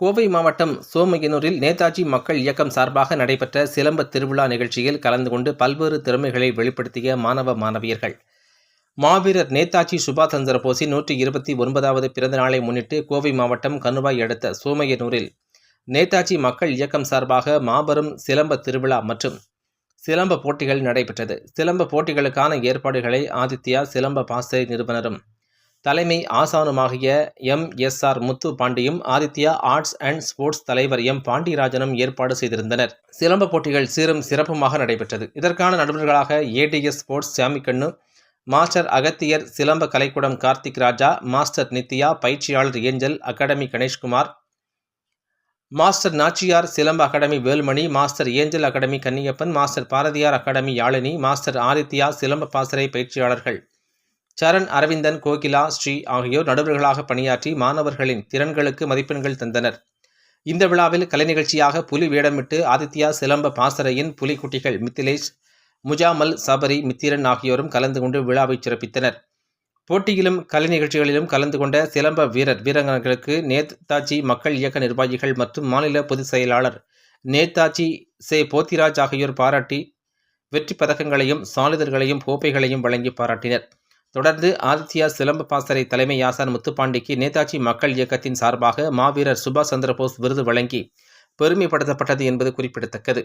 கோவை மாவட்டம் சோமையனூரில் நேதாஜி மக்கள் இயக்கம் சார்பாக நடைபெற்ற சிலம்ப திருவிழா நிகழ்ச்சியில் கலந்து கொண்டு பல்வேறு திறமைகளை வெளிப்படுத்திய மாணவ மாணவியர்கள். மாவீரர் நேதாஜி சுபாஷ் சந்திர போஸின் நூற்றி இருபத்தி ஒன்பதாவது பிறந்த நாளை முன்னிட்டு கோவை மாவட்டம் கனுவாய் அடுத்த சோமையனூரில் நேதாஜி மக்கள் இயக்கம் சார்பாக மாபெரும் சிலம்ப திருவிழா மற்றும் சிலம்ப போட்டிகள் நடைபெற்றது. சிலம்ப போட்டிகளுக்கான ஏற்பாடுகளை ஆதித்யா சிலம்ப பாசறை நிறுவனரும் தலைமை ஆசானுமாகிய எம். எஸ். ஆர். முத்து பாண்டியும் ஆதித்யா ஆர்ட்ஸ் அண்ட் ஸ்போர்ட்ஸ் தலைவர் எம். பாண்டியராஜனும் ஏற்பாடு செய்திருந்தனர். சிலம்ப போட்டிகள் சீரும் சிறப்புமாக நடைபெற்றது. இதற்கான நடுவர்களாக ADS sports Samikannu master Agathiyar சிலம்ப கலைக்கூடம் கார்த்திக் ராஜா மாஸ்டர் நித்யா பயிற்சியாளர் angel academy Ganeshkumar master Nachiyar சிலம்ப academy Velmani master angel academy Kanniappan master Bharathiyar academy Yazhini master Aditya சிலம்ப பாசறை பயிற்சியாளர்கள். சரண் அரவிந்தன் கோகிலா ஸ்ரீ ஆகியோர் நடுவர்களாக பணியாற்றி மாணவர்களின் திறன்களுக்கு மதிப்பெண்கள் தந்தனர். இந்த விழாவில் கலை நிகழ்ச்சியாக புலி வேடமிட்டு ஆதித்யா சிலம்ப பாசறையின் புலிக்குட்டிகள் மித்திலேஷ் முஜாமல் சபரி மித்திரன் ஆகியோரும் கலந்து கொண்டு விழாவை சிறப்பித்தனர். போட்டியிலும் கலை நிகழ்ச்சிகளிலும் கலந்து கொண்ட சிலம்ப வீரர் வீரர்களுக்கு நேதாஜி மக்கள் இயக்க நிர்வாகிகள் மற்றும் மாநில பொதுச் செயலாளர் நேதாஜி சே. போத்திராஜ் ஆகியோர் பாராட்டி வெற்றி பதக்கங்களையும் சான்றிதழ்களையும் கோப்பைகளையும் வழங்கி பாராட்டினர். தொடர்ந்து ஆதித்யா சிலம்ப பாசறை தலைமை ஆசான் முத்துப்பாண்டிக்கு நேதாஜி மக்கள் இயக்கத்தின் சார்பாக மாவீரர் சுபாஷ் சந்திரபோஸ் விருது வழங்கி பெருமைப்படுத்தப்பட்டது என்பது குறிப்பிடத்தக்கது.